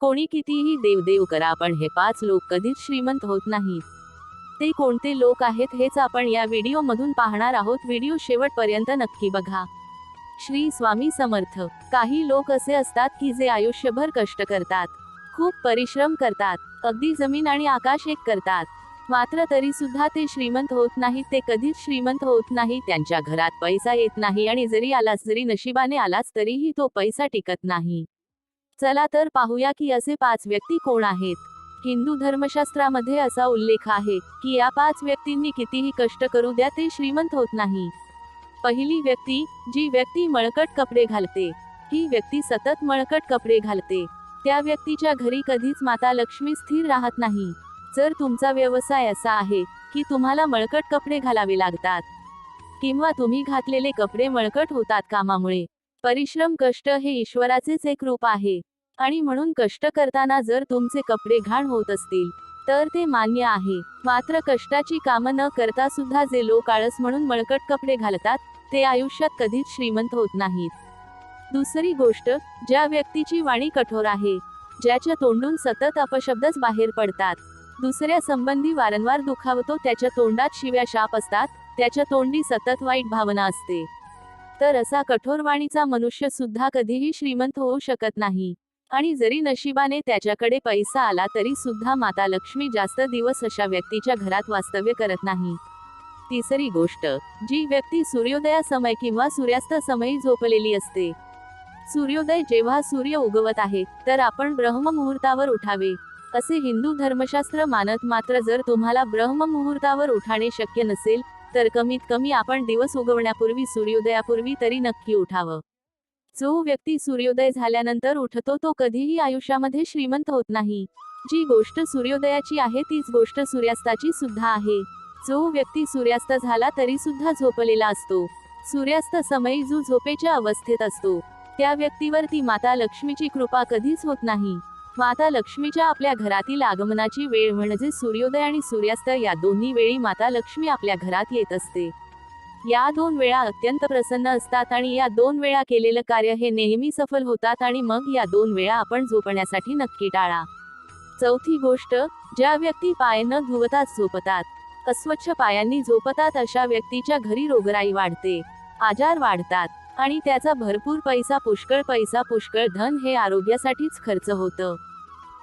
कोणी कितीही देवदेव करा पण हे पाच लोक कधीच श्रीमंत होत नाहीत. ते कोणते लोक आहेत हेच आपण या व्हिडिओ मधून पाहणार आहोत. व्हिडिओ शेवटपर्यंत नक्की बघा. श्री स्वामी समर्थ. काही लोक असे असतात की जे आयुष्यभर कष्ट करतात खूप परिश्रम करतात अगदी जमीन आणि आकाश एक करतात. मात्र तरी सुद्धा ते श्रीमंत होत नाहीत. ते कधीच श्रीमंत होत नाही त्यांच्या घरात पैसा येत नाही आणि जरी आलाच जरी नशिबाने आलाच तरीही तो पैसा टिकत नाही. चला तर पाहूया की असे पाच व्यक्ती कोण आहेत. हिंदू धर्मशास्त्रामध्ये असा उल्लेख आहे की या पाच व्यक्तींनी कितीही कष्ट करू द्या ते श्रीमंत होत नाही. पहिली व्यक्ती जी व्यक्ती मळकट कपडे घालते. ही व्यक्ती सतत मळकट कपडे घालते. त्या व्यक्तीच्या घरी कधीच माता लक्ष्मी स्थिर राहत नाही. जर तुमचा व्यवसाय असा आहे की तुम्हाला मळकट कपडे घालावे लागतात. किंवा तुम्ही घातलेले कपडे मळकट होतात कामामुळे. परिश्रम कष्ट हे ईश्वराचेच एक रूप आहे. आणि म्हणून कष्ट करताना जर तुमचे कपडे घाण होत असतील तर ते मान्य आहे. मात्र कष्टाची कामं न करता सुद्धा जे लोक आळस म्हणून मळकट कपडे घालतात ते आयुष्यात कधीच श्रीमंत होत नाहीत. दुसरी गोष्ट ज्या व्यक्तीची वाणी कठोर आहे ज्याच्या तोंडून सतत अपशब्दच बाहेर पडतात. दुसऱ्या संबंधी वारंवार दुखावतो त्याच्या तोंडात शिव्या शाप असतात त्याच्या तोंडी सतत वाईट भावना असते. तर असा कठोरवाणीचा मनुष्य सुद्धा कधीही श्रीमंत होऊ शकत नाही. आणि जरी नशिबाने त्याच्याकडे पैसा आला तरी सुद्धा माता लक्ष्मी जास्त दिवस अशा व्यक्तीच्या घरात वास्तव्य करत नाही. तिसरी गोष्ट जी व्यक्ती सूर्योदयासमय किंवा सूर्यास्त समयी झोपलेली असते. सूर्योदय जेव्हा सूर्य उगवत आहे तर आपण ब्रह्ममुहूर्तावर उठावे. असे हिंदू धर्मशास्त्र मानत मात्र जर तुम्हाला ब्रह्ममुहूर्तावर उठाणे शक्य नसेल तर कमीत कमी आपण दिवस उगवण्यापूर्वी सूर्योदयापूर्वी तरी नक्की उठावं. जो व्यक्ती सूर्योदय झाल्यानंतर उठतो तो कधीही आयुष्यामध्ये श्रीमंत होत नाही. जी गोष्ट सूर्योदयाची आहे तीच गोष्ट सूर्यास्ताची सुद्धा आहे. जो व्यक्ती सूर्यास्त झाला तरी सुद्धा झोपलेला असतो. सूर्यास्त समयी जो झोपेच्या अवस्थेत असतो. त्या व्यक्तीवर ती माता लक्ष्मीची कृपा कधीच होत नाही. माता लक्ष्मीच्या आपल्या घरातील आगमनाची वेळ म्हणजे सूर्योदय आणि सूर्यास्त या दोन्ही वेळी माता लक्ष्मी आपल्या घरात येत असते. या दोन वेळा अत्यंत प्रसन्न असतात आणि या दोन वेळा केलेलं कार्य हे नेहमी सफल होतात आणि मग या दोन वेळा आपण झोपण्यासाठी नक्की टाळा. चौथी गोष्ट ज्या व्यक्ती पाय न धुवताच झोपतात. अस्वच्छ पायांनी झोपतात अशा व्यक्तीच्या घरी रोगराई वाढते. आजार वाढतात. आणि त्याचा भरपूर पैसा पुष्कळ पैसा पुष्कळ धन हे आरोग्यासाठीच खर्च होतं.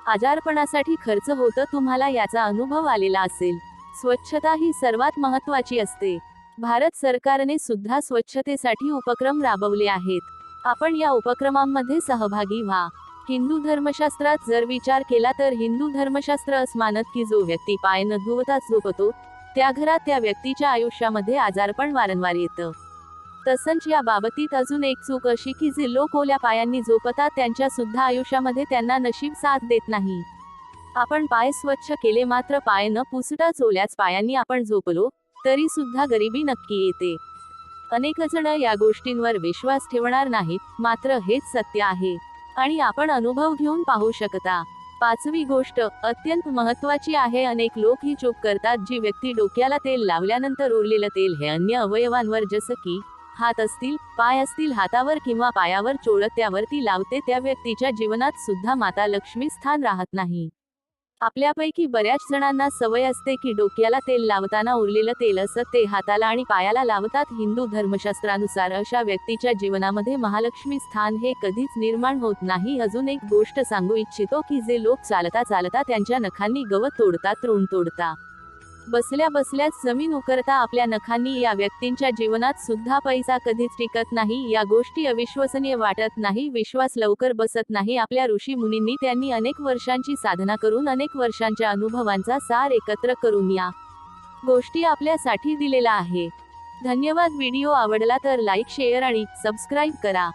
आजारपणासाठी खर्च होतं तुम्हाला याचा अनुभव आलेला असेल. स्वच्छता ही सर्वात महत्वाची असते. भारत सरकारने सुद्धा स्वच्छतेसाठी उपक्रम राबवले आहेत. आपण या उपक्रमांमध्ये सहभागी व्हा. हिंदू धर्मशास्त्रात जर विचार केला तर हिंदू धर्मशास्त्र अस मानत की जो व्यक्ती पाय न धुवताच झोपतो त्या घरात त्या व्यक्तीच्या आयुष्यामध्ये आजारपण वारंवार येतं. तसंच या बाबतीत अजून एक चूक अशी की जे लोक ओल्या पायांनी झोपतात त्यांच्या सुद्धा आयुष्यामध्ये त्यांना नशीब साथ देत नाही. आपण पाय स्वच्छ केले मात्र पाय न पुसताच ओल्याच पायांनी आपण झोपलो तरी सुद्धा गरिबी नक्की येते. अनेक जण या गोष्टींवर विश्वास ठेवणार नाहीत मात्र हेच सत्य आहे. आणि आपण अनुभव घेऊन पाहू शकता. पाचवी गोष्ट अत्यंत महत्वाची आहे अनेक लोक ही चूक करतात जी व्यक्ती डोक्याला तेल लावल्यानंतर उरलेलं तेल हे अन्य अवयवांवर जसं की हात असतील पाय असतील हातावर किंवा पायावर चोळत ती लावते त्या व्यक्तीच्या जीवनात सुद्धा माता लक्ष्मी स्थान राहत नाही. आपल्यापैकी बऱ्याच जणांना सवय असते की डोक्याला तेल लावताना उरलेलं तेल असं ते हाताला आणि पायाला लावतात. हिंदू धर्मशास्त्रानुसार अशा व्यक्तीच्या जीवनामध्ये महालक्ष्मी स्थान हे कधीच निर्माण होत नाही. अजून एक गोष्ट सांगू इच्छितो की जे लोक चालता चालता त्यांच्या नखांनी गवत तोडतात तृण तोडता बसल्या बसल्याच जमीन उकरता आपल्या नखांनी या व्यक्तींच्या जीवनात सुद्धा पैसा कधीच टिकत नाही. या गोष्टी अविश्वसनीय वाटत नाही. विश्वास लवकर बसत नाही. आपल्या ऋषी मुनींनी त्यांनी अनेक वर्षांची साधना करून अनेक वर्षांच्या अनुभवांचा सार एकत्र करून या गोष्टी आपल्यासाठी दिलेला आहे. धन्यवाद. व्हिडिओ आवडला तर लाईक शेअर आणि सबस्क्राईब करा.